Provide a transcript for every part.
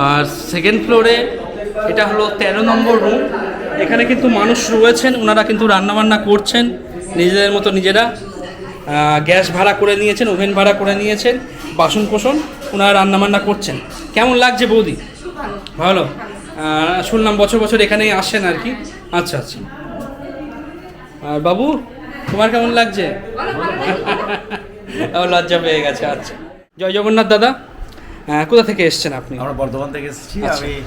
আর second ফ্লোরে এটা হলো তেরো নম্বর রুম এখানে কিন্তু মানুষ রয়েছেন ওনারা কিন্তু রান্নাবান্না করছেন নিজেদের মতো নিজেরা। গ্যাস ভাড়া করে নিয়েছেন ওভেন ভাড়া করে নিয়েছেন বাসন কোসন ওনারা রান্নাবান্না করছেন। কেমন লাগছে বৌদি? ভালো। শুনলাম বছর বছর এখানেই আসেন আর কি। আচ্ছা আচ্ছা। আর বাবু তোমার কেমন লাগছে? ও লজ্জা পেয়ে গেছে আচ্ছা। জয় জগন্নাথ দাদা। কোথা থেকে এসছেন আপনি? আমরা বর্ধমান থেকে এসেছি। আচ্ছা। আমি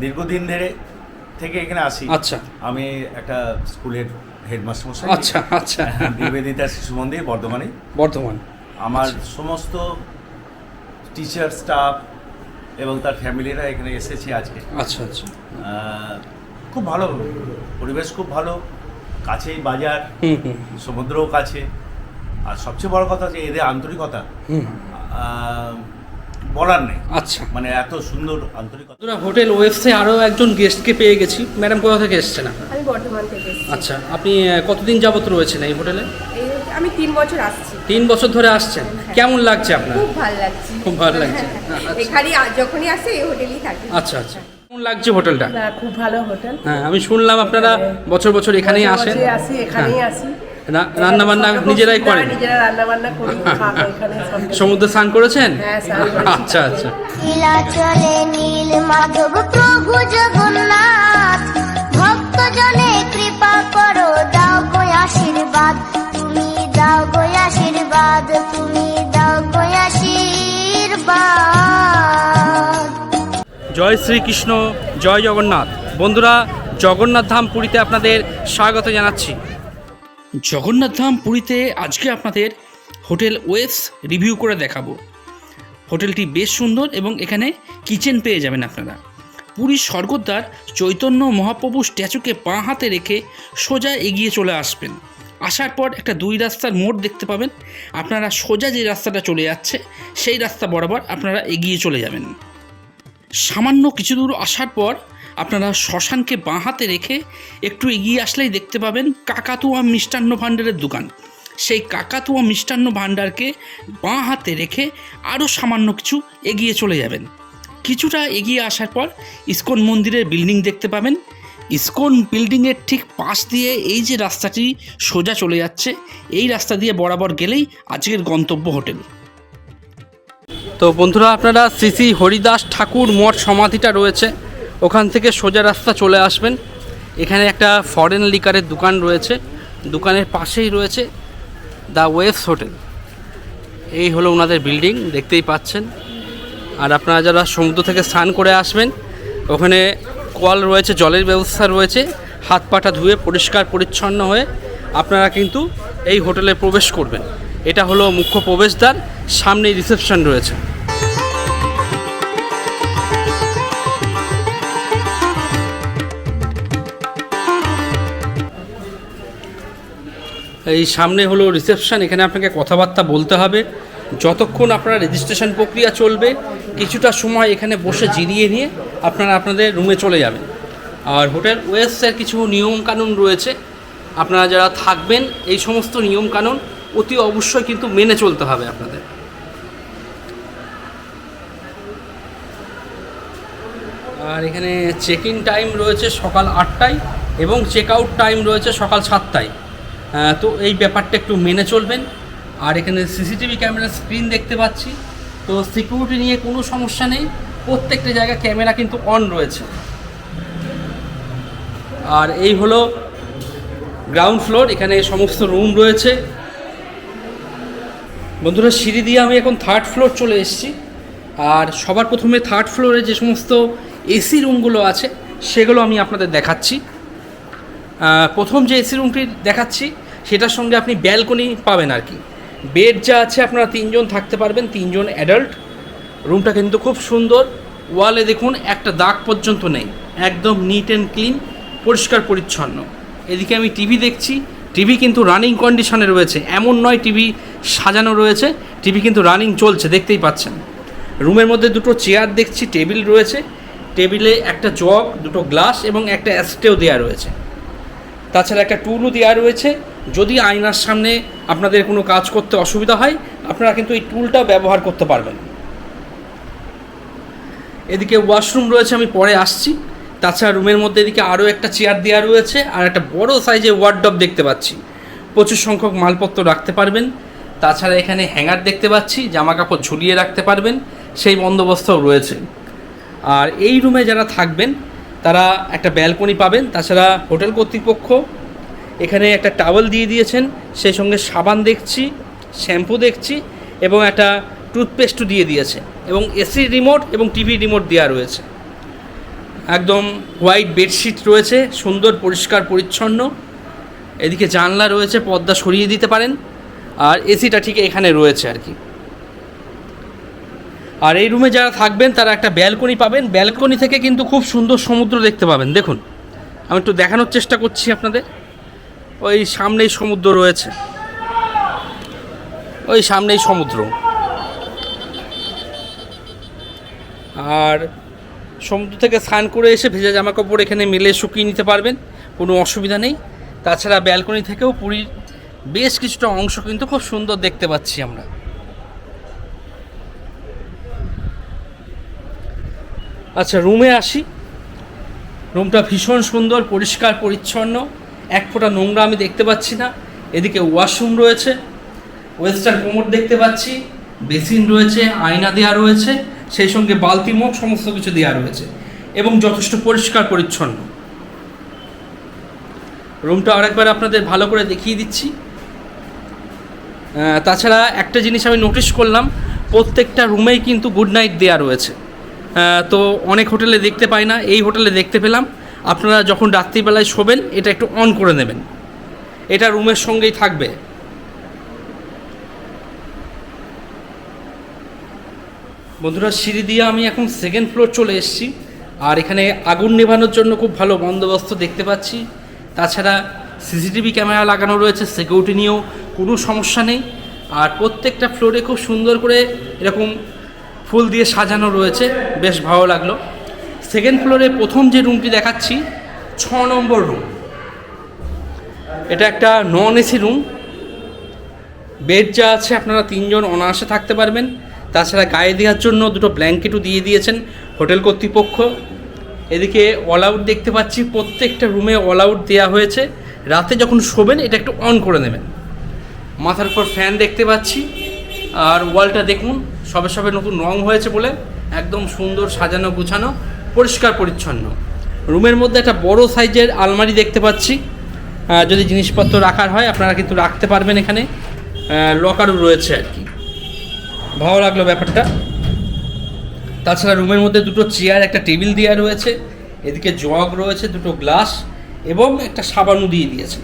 দীর্ঘদিন ধরে থেকে এখানে আসি। আচ্ছা। আমি একটা স্কুলের হেডমাস্টার মশাই। আচ্ছা আচ্ছা। নিবেদিতা শিশু মন্দির বর্ধমানে বর্ধমান। আমার সমস্ত টিচার স্টাফ এবং তার ফ্যামিলিরা এখানে এসেছি আজকে। আচ্ছা আচ্ছা। খুব ভালো। পরিবেশ খুব ভালো। কাছেই বাজার। সমুদ্রও কাছে। আর সবচেয়ে বড় কথা যে এদের আন্তরিকতা। বলার নেই। আচ্ছা। মানে এত সুন্দর আন্তরিকতা। হোটেল ওয়েবসে আরও একজন গেস্টকে পেয়ে গেছি। ম্যাডাম কোথা থেকে এসছেন? আমি বর্ধমান থেকে আচ্ছা আপনি কতদিন যাবত রয়েছেন এই হোটেলে? আমি তিন বছর আসছি। তিন বছর ধরে আসছেন? কেমন লাগছে আপনার? খুব ভালো লাগছে। খুব ভালো লাগছে। এখানে যখনই আসে এই হোটেলেই থাকি। আচ্ছা আচ্ছা। কেমন লাগছে হোটেলটা? খুব ভালো হোটেল। হ্যাঁ আমি শুনলাম আপনারা বছর বছর এখানেই আসেন। আসি এখানেই হ্যাঁ। আসি। রান্না বান্না নিজেরাই করেন? নিজেরা রান্না বান্না করি। সমুদ্রে স্নান করেছেন? হ্যাঁ। আচ্ছা আচ্ছা। নীলাচলে নীল মাধব প্রভু জগন্নাথ। ভক্ত জনে কৃপা করো দাও গো আশীর্বাদ। তুমি দাও গো আশীর্বাদ তুমি দাও গো আশীর্বাদ। জয় শ্রীকৃষ্ণ জয় জগন্নাথ। বন্ধুরা জগন্নাথ ধাম পুরীতে আপনাদের স্বাগত জানাচ্ছি। জগন্নাথ ধাম পুরীতে আজকে আপনাদের হোটেল ওয়েবস রিভিউ করে দেখাবো। হোটেলটি বেশ সুন্দর এবং এখানে কিচেন পেয়ে যাবেন আপনারা। পুরীর স্বর্গদ্বার চৈতন্য মহাপ্রভু স্ট্যাচুকে বাঁ হাতে রেখে সোজা এগিয়ে চলে আসবেন। আসার পর একটা দুই রাস্তার মোড় দেখতে পাবেন। আপনারা সোজা যে রাস্তাটা চলে যাচ্ছে, সেই রাস্তা বরাবর আপনারা এগিয়ে চলে যাবেন। সামান্য কিছু দূর আসার পর আপনারা শ্মশানকে বাঁ হাতে রেখে একটু এগিয়ে আসলেই দেখতে পাবেন কাকাতুয়া মিষ্টান্ন ভাণ্ডারের দোকান। সেই কাকাতুয়া মিষ্টান্ন ভাণ্ডারকে বাঁ হাতে রেখে আরও সামান্য কিছু এগিয়ে চলে যাবেন। কিছুটা এগিয়ে আসার পর ইস্কন মন্দিরের বিল্ডিং দেখতে পাবেন। ইস্কন বিল্ডিংয়ের ঠিক পাশ দিয়ে এই যে রাস্তাটি সোজা চলে যাচ্ছে, এই রাস্তা দিয়ে বরাবর গেলেই আজকের গন্তব্য হোটেল। তো বন্ধুরা, আপনারা শ্রী শ্রী হরিদাস ঠাকুর মঠ সমাধিটা রয়েছে। ওখান থেকে সোজা রাস্তা চলে আসবেন। এখানে একটা ফরেন লিকারের দোকান রয়েছে। দোকানের পাশেই রয়েছে দ্য ওয়েভস হোটেল এই হলো ওনাদের বিল্ডিং দেখতেই পাচ্ছেন। আর আপনারা যারা সমুদ্র থেকে স্নান করে আসবেন, ওখানে কল রয়েছে, জলের ব্যবস্থা রয়েছে। হাত পাটা ধুয়ে পরিষ্কার, পরিচ্ছন্ন হয়ে আপনারা কিন্তু এই হোটেলে প্রবেশ করবেন। এটা হলো মুখ্য প্রবেশদ্বার, সামনেই রিসেপশন রয়েছে। এই সামনে হলো রিসেপশন এখানে আপনাকে কথাবার্তা বলতে হবে। যতক্ষণ আপনার রেজিস্ট্রেশন প্রক্রিয়া চলবে, কিছুটা সময় এখানে বসে জিরিয়ে নিয়ে আপনারা আপনাদের রুমে চলে যাবেন। আর হোটেল ওয়েস্টের কিছু নিয়মকানুন রয়েছে। আপনারা যারা থাকবেন, এই সমস্ত নিয়মকানুন অতি অবশ্যই কিন্তু মেনে চলতে হবে আপনাদের। আর এখানে চেক ইন টাইম রয়েছে সকাল আটটায় এবং চেক আউট টাইম রয়েছে সকাল সাতটায়। তো এই ব্যাপারটা একটু মেনে চলবেন। আর এখানে সিসিটিভি ক্যামেরার স্ক্রিন দেখতে পাচ্ছি। তো সিকিউরিটি নিয়ে কোনো সমস্যা নেই। প্রত্যেকটা জায়গায় ক্যামেরা কিন্তু অন রয়েছে। আর এই হলো গ্রাউন্ড ফ্লোর এখানে সমস্ত রুম রয়েছে। বন্ধুরা, সিঁড়ি দিয়ে আমি এখন থার্ড ফ্লোর চলে এসেছি। আর সবার প্রথমে থার্ড ফ্লোরে যে সমস্ত এসি রুমগুলো আছে, সেগুলো আমি আপনাদের দেখাচ্ছি। প্রথম যে এসি রুমটি দেখাচ্ছি সেটার সঙ্গে আপনি ব্যালকনি পাবেন আর কি। বেড যা আছে আপনারা তিনজন থাকতে পারবেন, তিনজন অ্যাডাল্ট রুমটা কিন্তু খুব সুন্দর। ওয়ালে দেখুন, একটা দাগ পর্যন্ত নেই। একদম নিট অ্যান্ড ক্লিন পরিষ্কার পরিচ্ছন্ন। এদিকে আমি টিভি দেখছি। টিভি কিন্তু রানিং কন্ডিশনে রয়েছে। এমন নয় টিভি সাজানো রয়েছে। টিভি কিন্তু রানিং চলছে, দেখতেই পাচ্ছেন। রুমের মধ্যে দুটো চেয়ার দেখছি টেবিল রয়েছে। টেবিলে একটা জগ দুটো গ্লাস এবং একটা অ্যাস্টেও দেওয়া রয়েছে। তাছাড়া একটা টুলও দেওয়া রয়েছে। যদি আয়নার সামনে আপনাদের কোনো কাজ করতে অসুবিধা হয়, আপনারা কিন্তু এই টুলটা ব্যবহার করতে পারবেন। এদিকে ওয়াশরুম রয়েছে, আমি পরে আসছি। তাছাড়া রুমের মধ্যে এদিকে আরও একটা চেয়ার দেওয়া রয়েছে আর একটা বড় সাইজের ওয়ার্ডব দেখতে পাচ্ছি। প্রচুর সংখ্যক মালপত্র রাখতে পারবেন। তাছাড়া এখানে হ্যাঙ্গার দেখতে পাচ্ছি জামা কাপড় ঝুলিয়ে রাখতে পারবেন, সেই বন্দোবস্তও রয়েছে। আর এই রুমে যারা থাকবেন, তারা একটা ব্যালকনি পাবেন। তাছাড়া হোটেল কর্তৃপক্ষ এখানে একটা টাওয়েল দিয়ে দিয়েছেন, সেই সঙ্গে সাবান দেখছি শ্যাম্পু দেখছি এবং একটা টুথপেস্টও দিয়ে দিয়েছে এবং এসি রিমোট এবং টিভি রিমোট দেওয়া রয়েছে। একদম হোয়াইট বেডশিট রয়েছে, সুন্দর, পরিষ্কার, পরিচ্ছন্ন। এদিকে জানলা রয়েছে, পর্দা সরিয়ে দিতে পারেন। আর এসিটা ঠিক এখানে রয়েছে আর কি। আর এই রুমে যারা থাকবেন, তারা একটা ব্যালকনি পাবেন। ব্যালকনি থেকে কিন্তু খুব সুন্দর সমুদ্র দেখতে পাবেন। দেখুন, আমি একটু দেখানোর চেষ্টা করছি আপনাদের। ওই সামনেই সমুদ্র রয়েছে। ওই সামনেই সমুদ্র। আর সমুদ্র থেকে স্নান করে এসে ভেজা জামা কাপড় এখানে মেলে শুকিয়ে নিতে পারবেন, কোনো অসুবিধা নেই। তাছাড়া ব্যালকনি থেকেও পুরীর বেশ কিছুটা অংশ কিন্তু খুব সুন্দর দেখতে পাচ্ছি আমরা। আচ্ছা রুমে আসি। রুমটা ভীষণ সুন্দর, পরিষ্কার, পরিচ্ছন্ন। এক ফোঁটা নোংরা আমি দেখতে পাচ্ছি না। এদিকে ওয়াশরুম রয়েছে, ওয়েস্টার্ন কোমর দেখতে পাচ্ছি, বেসিন রয়েছে, আয়না দেওয়া রয়েছে, সেই সঙ্গে বালতি মুখ সমস্ত কিছু দেওয়া রয়েছে এবং যথেষ্ট পরিষ্কার পরিচ্ছন্ন। রুমটা আরেকবার আপনাদের ভালো করে দেখিয়ে দিচ্ছি। তাছাড়া একটা জিনিস আমি নোটিশ করলাম, প্রত্যেকটা রুমেই কিন্তু গুড নাইট দেওয়া রয়েছে। তো অনেক হোটেলে দেখতে পাই না, এই হোটেলে দেখতে পেলাম। আপনারা যখন রাত্রিবেলায় শোবেন, এটা একটু অন করে নেবেন। এটা রুমের সঙ্গেই থাকবে। বন্ধুরা, সিঁড়ি দিয়ে আমি এখন সেকেন্ড ফ্লোর চলে এসেছি। আর এখানে আগুন নেভানোর জন্য খুব ভালো বন্দোবস্ত দেখতে পাচ্ছি। তাছাড়া সিসিটিভি ক্যামেরা লাগানো রয়েছে সিকিউরিটি নিয়েও কোনো সমস্যা নেই। আর প্রত্যেকটা ফ্লোরে খুব সুন্দর করে এরকম ফুল দিয়ে সাজানো রয়েছে। বেশ ভালো লাগল। সেকেন্ড ফ্লোরে প্রথম যে রুমটি দেখাচ্ছি, ছ নম্বর রুম। এটা একটা নন এসি রুম। বেড যা আছে, আপনারা তিনজন অনায়াসে থাকতে পারবেন। তাছাড়া গায়ে দেওয়ার জন্য দুটো ব্ল্যাঙ্কেটও দিয়ে দিয়েছেন হোটেল কর্তৃপক্ষ। এদিকে অল আউট দেখতে পাচ্ছি, প্রত্যেকটা রুমে অল আউট দেওয়া হয়েছে। রাতে যখন শোবেন, এটা একটু অন করে নেবেন। মাথার উপর ফ্যান দেখতে পাচ্ছি। আর ওয়ালটা দেখুন, সবে সবে নতুন রং হয়েছে বলে। একদম সুন্দর সাজানো গুছানো। পরিষ্কার পরিচ্ছন্ন। রুমের মধ্যে একটা বড় সাইজের আলমারি দেখতে পাচ্ছি। যদি জিনিসপত্র রাখার হয়, আপনারা কিন্তু রাখতে পারবেন এখানে। লকারও রয়েছে আর কি। ভালো লাগল ব্যাপারটা। তাছাড়া রুমের মধ্যে দুটো চেয়ার, একটা টেবিল দেওয়া রয়েছে। এদিকে জগ রয়েছে, দুটো গ্লাস এবং একটা সাবানও দিয়ে দিয়েছে।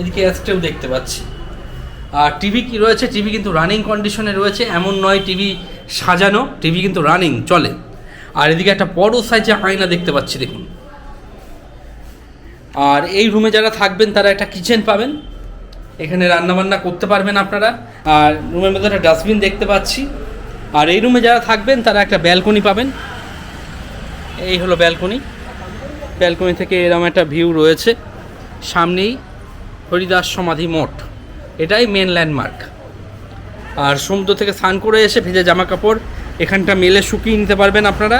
এদিকে অ্যাস্টেও দেখতে পাচ্ছি। আর টিভি কি রয়েছে? টিভি কিন্তু রানিং কন্ডিশনে রয়েছে। এমন নয় টিভি সাজানো। টিভি কিন্তু রানিং চলে। আর এদিকে একটা বড় সাইজে আয়না দেখতে পাচ্ছি, দেখুন। আর এই রুমে যারা থাকবেন, তারা একটা কিচেন পাবেন। এখানে রান্নাবান্না করতে পারবেন আপনারা। আর রুমের মধ্যে একটা ডাস্টবিন দেখতে পাচ্ছি। আর এই রুমে যারা থাকবেন, তারা একটা ব্যালকনি পাবেন। এই হলো ব্যালকনি ব্যালকনি থেকে এরকম একটা ভিউ রয়েছে। সামনেই হরিদাস সমাধি মঠ। এটাই মেন ল্যান্ডমার্ক আর সমুদ্র থেকে স্নান করে এসে ভেজে জামা কাপড় এখানটা মেলে শুকিয়ে নিতে পারবেন আপনারা।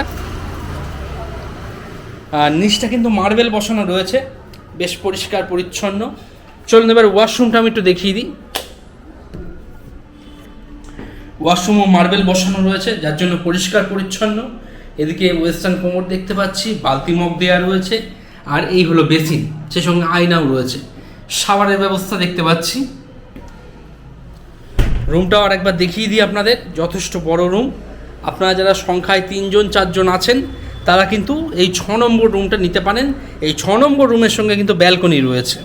নিচটা কিন্তু মার্বেল বসানো রয়েছে, বেশ পরিষ্কার, পরিচ্ছন্ন। চলুন এবার ওয়াশরুমটা আমি একটু দেখিয়ে দিই। ওয়াশরুমও মার্বেল বসানো রয়েছে, যার জন্য পরিষ্কার, পরিচ্ছন্ন। এদিকে ওয়েস্টার্ন কোমর দেখতে পাচ্ছি, বালতি মগ দেওয়া রয়েছে, আর এই হলো বেসিন, সে সঙ্গে আয়নাও রয়েছে। শাওয়ারের ব্যবস্থা দেখতে পাচ্ছি। রুমটাও আরেকবার দেখিয়ে দিই আপনাদের, যথেষ্ট বড় রুম। আপনারা যারা সংখ্যায় তিনজন, চারজন আছেন, তারা কিন্তু এই ছ নম্বর রুমটা নিতে পারেন। এই ছ নম্বর রুমের সঙ্গে কিন্তু ব্যালকনি রয়েছে।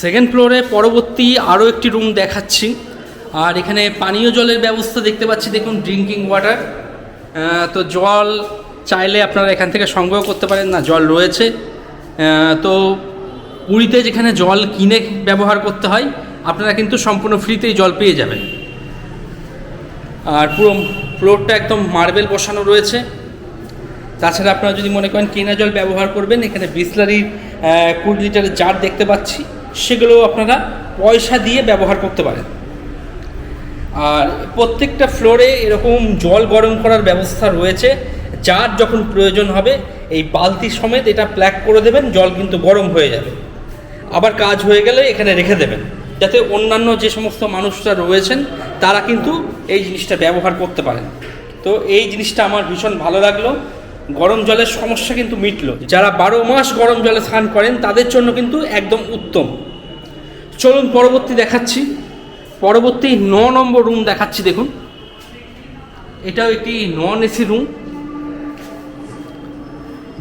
সেকেন্ড ফ্লোরে পরবর্তী আরও একটি রুম দেখাচ্ছি। আর এখানে পানীয় জলের ব্যবস্থা দেখতে পাচ্ছি, দেখুন ড্রিঙ্কিং ওয়াটার। তো জল চাইলে আপনারা এখান থেকে সংগ্রহ করতে পারেন। না, জল রয়েছে। তো পুরীতে যেখানে জল কিনে ব্যবহার করতে হয়, আপনারা কিন্তু সম্পূর্ণ ফ্রিতেই জল পেয়ে যাবেন। আর পুরো ফ্লোরটা একদম মার্বেল বসানো রয়েছে। তাছাড়া আপনারা যদি মনে করেন কেনা জল ব্যবহার করবেন, এখানে বিসলারির কুড়ি লিটারের জার দেখতে পাচ্ছি। সেগুলো আপনারা পয়সা দিয়ে ব্যবহার করতে পারেন। আর প্রত্যেকটা ফ্লোরে এরকম জল গরম করার ব্যবস্থা রয়েছে। যার যখন প্রয়োজন হবে, এই বালতি সমেত এটা প্ল্যাক করে দেবেন, জল কিন্তু গরম হয়ে যাবে। আবার কাজ হয়ে গেলে এখানে রেখে দেবেন। যাতে অন্যান্য যে সমস্ত মানুষরা রয়েছেন, তারা কিন্তু এই জিনিসটা ব্যবহার করতে পারেন। তো এই জিনিসটা আমার ভীষণ ভালো লাগল। গরম জলের সমস্যা কিন্তু মিটলো। যারা বারো মাস গরম জলে স্নান করেন, তাদের জন্য কিন্তু একদম উত্তম। চলুন পরবর্তী দেখাচ্ছি। পরবর্তী ন নম্বর রুম দেখাচ্ছি, দেখুন। এটাও একটি নন এসি রুম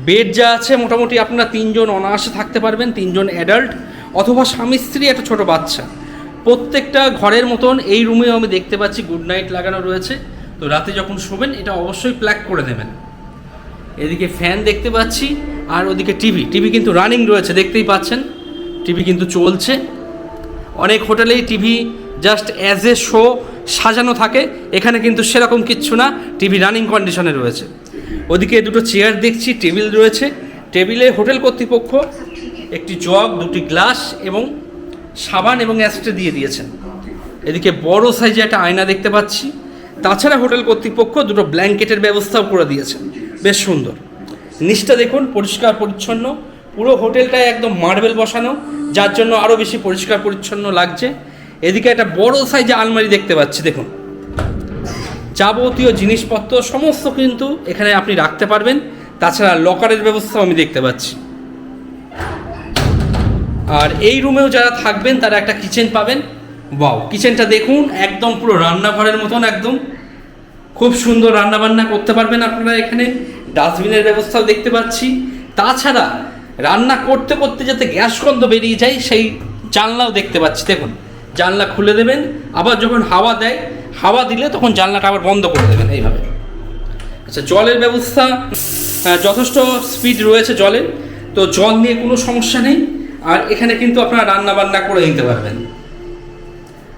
বেড যা আছে, মোটামুটি আপনারা তিনজন অনায়াসে থাকতে পারবেন, তিনজন অ্যাডাল্ট অথবা স্বামী স্ত্রী, একটা ছোট বাচ্চা। প্রত্যেকটা ঘরের মতন এই রুমেও আমি দেখতে পাচ্ছি গুড নাইট লাগানো রয়েছে। তো রাতে যখন শোবেন, এটা অবশ্যই প্ল্যাক করে দেবেন। এদিকে ফ্যান দেখতে পাচ্ছি, আর ওদিকে টিভি টিভি কিন্তু রানিং রয়েছে, দেখতেই পাচ্ছেন। টিভি কিন্তু চলছে। অনেক হোটেলেই TV just as a show সাজানো থাকে। এখানে কিন্তু সেরকম কিচ্ছু না টিভি রানিং কন্ডিশনে রয়েছে। ওদিকে দুটো চেয়ার দেখছি টেবিল রয়েছে। টেবিলে হোটেল কর্তৃপক্ষ একটি জগ, দুটি গ্লাস এবং সাবান এবং অ্যাস্ট্রে দিয়ে দিয়েছেন। এদিকে বড় সাইজে একটা আয়না দেখতে পাচ্ছি। তাছাড়া হোটেল কর্তৃপক্ষ দুটো ব্ল্যাঙ্কেটের ব্যবস্থাও করে দিয়েছেন। বেশ সুন্দর। নিচটা দেখুন, পরিষ্কার পরিচ্ছন্ন। পুরো হোটেলটায় একদম মার্বেল বসানো, যার জন্য আরও বেশি পরিষ্কার পরিচ্ছন্ন লাগছে। এদিকে একটা বড় সাইজে আলমারি দেখতে পাচ্ছি, দেখুন। যাবতীয় জিনিসপত্র, সমস্ত কিন্তু এখানে আপনি রাখতে পারবেন। তাছাড়া লকারের ব্যবস্থাও আমি দেখতে পাচ্ছি। আর এই রুমেও যারা থাকবেন, তারা একটা কিচেন পাবেন। বাও কিচেনটা দেখুন, একদম পুরো রান্নাঘরের মতন একদম। খুব সুন্দর রান্নাবান্না করতে পারবেন আপনারা এখানে। ডাস্টবিনের ব্যবস্থাও দেখতে পাচ্ছি। তাছাড়া রান্না করতে করতে যাতে গ্যাস গন্ধ বেরিয়ে যায়, সেই জানলাও দেখতে পাচ্ছি। দেখুন, জানলা খুলে দেবেন, আবার যখন হাওয়া দেয়, হাওয়া দিলে তখন জানলাটা আবার বন্ধ করে দেবেন এইভাবে। আচ্ছা জলের ব্যবস্থা যথেষ্ট স্পিড রয়েছে জলের, তো জল নিয়ে কোনো সমস্যা নেই। আর এখানে কিন্তু আপনারা রান্না বান্না করে নিতে পারবেন।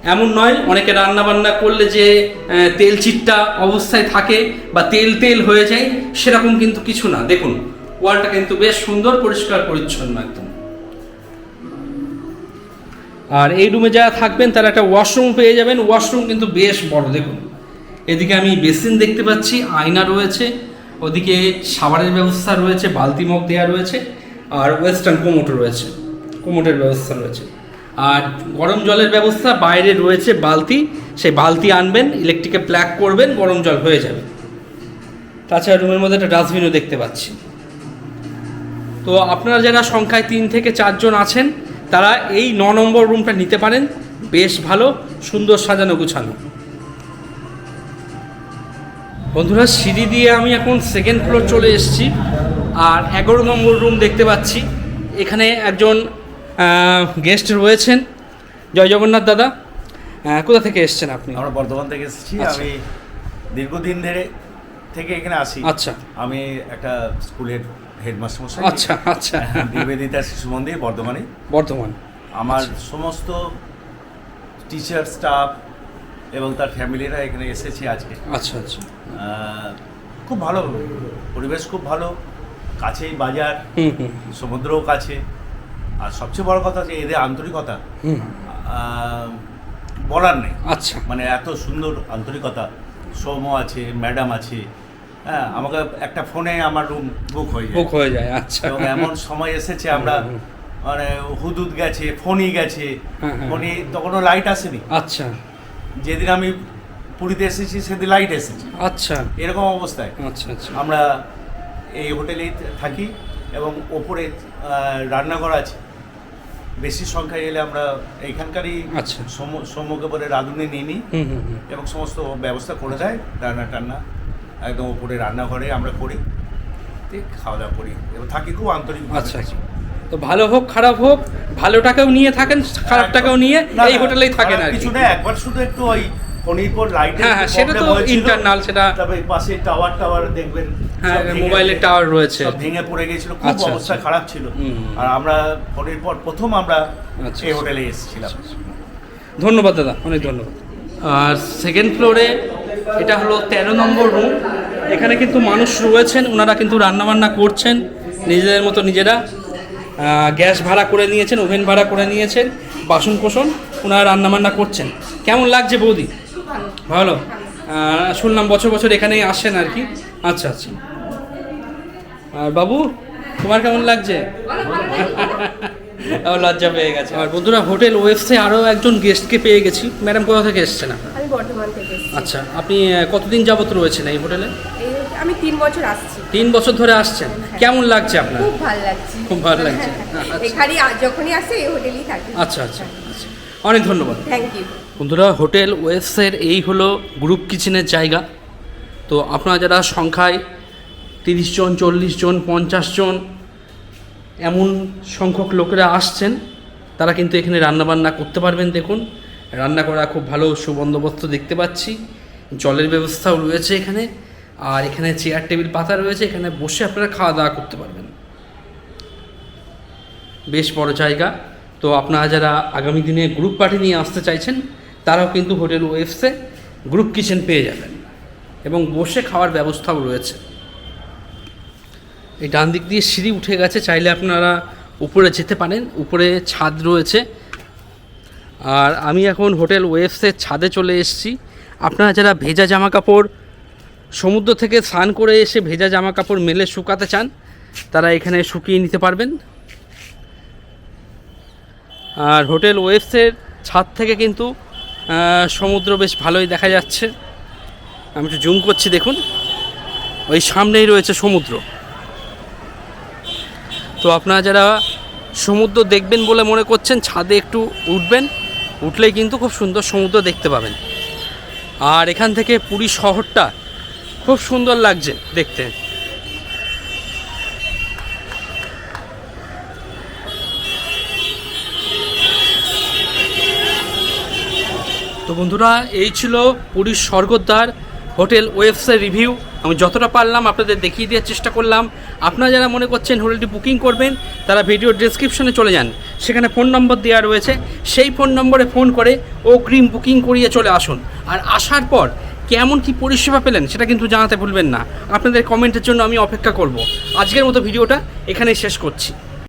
এমন নয়, অনেকে রান্না বান্না করলে যে তেল চিটটা অবস্থায় থাকে বা তেল তেল হয়ে যায়, সেরকম কিন্তু কিছু না। দেখুন, ওয়ালটা কিন্তু বেশ সুন্দর, পরিষ্কার, পরিচ্ছন্ন একদম। আর এই রুমে যারা থাকবেন, তারা একটা ওয়াশরুম পেয়ে যাবেন। ওয়াশরুম কিন্তু বেশ বড়, দেখুন। এদিকে আমি বেসিন দেখতে পাচ্ছি, আয়না রয়েছে। ওদিকে সাবারের ব্যবস্থা রয়েছে, বালতি মগ দেওয়া রয়েছে, আর ওয়েস্টার্ন কোমোটো রয়েছে। কোমোটের ব্যবস্থা রয়েছে। আর গরম জলের ব্যবস্থা, বাইরে রয়েছে বালতি, সেই বালতি আনবেন ইলেকট্রিকে প্ল্যাগ করবেন, গরম জল হয়ে যাবে। তাছাড়া রুমের মধ্যে একটা ডাস্টবিনও দেখতে পাচ্ছি। তো আপনারা যারা সংখ্যায় তিন থেকে চারজন আছেন, তারা এই ন নম্বর রুমটা নিতে পারেন। বেশ ভালো, সুন্দর সাজানো গুছানো। বন্ধুরা, সিঁড়ি দিয়ে আমি এখন সেকেন্ড ফ্লোর চলে এসেছি। আর এগারো নম্বর রুম দেখতে পাচ্ছি। এখানে একজন গেস্ট রয়েছেন। জয় জগন্নাথ দাদা। কোথা থেকে এসেছেন আপনি? আমরা বর্ধমান থেকে এসেছি। আচ্ছা। আমি দীর্ঘদিন ধরে থেকে এখানে আসি আচ্ছা। আমি একটা স্কুলের হেডমাস্টার মশাই। আচ্ছা আচ্ছা। নিবেদিতা শিশু মন্দির বর্ধমানে বর্ধমান। আমার সমস্ত টিচার স্টাফ এবং তার ফ্যামিলিরা এখানে এসেছি আজকে। আচ্ছা আচ্ছা। খুব ভালো পরিবেশ খুব ভালো। কাছেই বাজার সমুদ্রও কাছে। আর সবচেয়ে বড় কথা যে এদের আন্তরিকতা বলার নেই। আচ্ছা। মানে এত সুন্দর আন্তরিকতা সৌম আছে ম্যাডাম আছে হ্যাঁ আমাকে একটা ফোনে আমার রুম বুক হয়ে যায়। বুক হয়ে যায় আচ্ছা। এবং এমন সময় এসেছে আমরা মানে হুদুদ গেছে ফোনই গেছে হ্যাঁ, হ্যাঁ। ফোনই তখনও লাইট আসেনি। আচ্ছা। যেদিন আমি পুরীতে এসেছি সেদিন লাইট এসেছে। আচ্ছা। এরকম অবস্থায়। আচ্ছা আচ্ছা। আমরা এই হোটেলেই থাকি এবং ওপরে রান্নাঘর আছে। বেশি সংখ্যায় এলে আমরা এইখানকারই আচ্ছা। সম- সম্মুখে পরে রাঁধুনি নিয়ে নিই এবং সমস্ত ব্যবস্থা করে দেয় রান্না টান্না একদম ওপরে রান্নাঘরে আমরা করি খাওয়া দাওয়া করি এবং থাকি খুব আন্তরিক আচ্ছা আচ্ছা। তো ভালো হোক খারাপ হোক ভালোটাকেও নিয়ে থাকেন খারাপটাকেও নিয়ে এই হোটেলেই থাকেন আর কিছু না একবার শুধু একটু ওই ফণিরপুর লাইটে হ্যাঁ, হ্যাঁ, সেটা তো ইন্টারনাল সেটা- তবে পাশে টাওয়ার টাওয়ার দেখবেন হ্যাঁ মোবাইলের টাওয়ার রয়েছে। ভেঙে পড়ে গেছিল খুব আচ্ছা, অবস্থা আচ্ছা। খারাপ ছিল। আর আমরা ফণিরপুর প্রথম আমরা আচ্ছা, এই। হোটেলে এসেছিলাম। ধন্যবাদ দাদা। অনেক ধন্যবাদ। আর সেকেন্ড ফ্লোরে এটা হলো তেরো নম্বর রুম এখানে কিন্তু মানুষ রয়েছেন ওনারা কিন্তু রান্নাবান্না করছেন নিজেদের মতো নিজেরা। গ্যাস ভাড়া করে নিয়েছেন ওভেন ভাড়া করে নিয়েছেন বাসন কোসন ওনারা রান্নাবান্না করছেন। কেমন লাগছে বৌদি? ভালো? ভালো শুনলাম বছর বছর এখানেই আসেন আর কি। আচ্ছা আচ্ছা। আর বাবু তোমার কেমন লাগছে? ও লজ্জা পেয়ে গেছে। আর বন্ধুরা হোটেল ওয়েবসে আরও একজন গেস্টকে পেয়ে গেছি। ম্যাডাম কোথা থেকে এসছেন? আপনারা আমি বর্ধমান থেকে আচ্ছা আপনি কতদিন যাবত রয়েছেন এই হোটেলে? আমি তিন বছর আসছি। তিন বছর ধরে আসছেন? কেমন লাগছে আপনার? খুব ভালো লাগছে। খুব ভালো লাগছে। এখানে যখনই আসে এই হোটেলেই থাকি। আচ্ছা আচ্ছা আচ্ছা। অনেক ধন্যবাদ। থ্যাংক ইউ বন্ধুরা হোটেল ওয়েবসের এই হলো গ্রুপ কিচেনের জায়গা। তো আপনারা যারা সংখ্যায় তিরিশ জন চল্লিশ জন পঞ্চাশ জন এমন সংখ্যক লোকেরা আসছেন। তারা কিন্তু এখানে রান্নাবান্না করতে পারবেন, দেখুন। রান্না করা খুব ভালো সুবন্দোবস্ত দেখতে পাচ্ছি। জলের ব্যবস্থাও রয়েছে এখানে। আর এখানে চেয়ার, টেবিল, পাতা রয়েছে। এখানে বসে আপনারা খাওয়া দাওয়া করতে পারবেন। বেশ বড় জায়গা। তো আপনারা যারা আগামী দিনে গ্রুপ পার্টি নিয়ে আসতে চাইছেন, তারাও কিন্তু হোটেল ওয়েবসে গ্রুপ কিচেন পেয়ে যাবেন। এবং বসে খাওয়ার ব্যবস্থাও রয়েছে। এই ডান দিক দিয়ে সিঁড়ি উঠে গেছে, চাইলে আপনারা উপরে যেতে পারেন, উপরে ছাদ রয়েছে। আর আমি এখন হোটেল ওয়েবসের ছাদে চলে এসেছি। আপনারা যারা ভেজা জামা কাপড় সমুদ্র থেকে স্নান করে এসে ভেজা জামা কাপড় মেলে শুকাতে চান, তারা এখানে শুকিয়ে নিতে পারবেন। আর হোটেল ওয়েবসের ছাদ থেকে কিন্তু সমুদ্র বেশ ভালোই দেখা যাচ্ছে। আমি একটু জুম করছি, দেখুন। ওই সামনেই রয়েছে সমুদ্র। তো আপনারা যারা সমুদ্র দেখবেন বলে মনে করছেন, ছাদে একটু উঠবেন, উঠলেই কিন্তু খুব সুন্দর সমুদ্র দেখতে পাবেন। আর এখান থেকে পুরী শহরটা খুব সুন্দর লাগছে দেখতে। তো বন্ধুরা, এই ছিল পুরীর স্বর্গদ্বার হোটেল ওয়েবসাইট রিভিউ। আমি যতটা পারলাম আপনাদের দেখিয়ে দেওয়ার চেষ্টা করলাম। আপনারা যারা মনে করছেন হোটেলটি বুকিং করবেন, তারা ভিডিও ডিসক্রিপশনে চলে যান। সেখানে ফোন নম্বর দেওয়া রয়েছে। সেই ফোন নম্বরে ফোন করে অগ্রিম বুকিং করিয়ে চলে আসুন। আর আসার পর কেমন কি পরিষেবা পেলেন সেটা কিন্তু জানাতে ভুলবেন না। আপনাদের কমেন্টের জন্য আমি অপেক্ষা করব। আজকের মতো ভিডিওটা এখানেই শেষ করছি।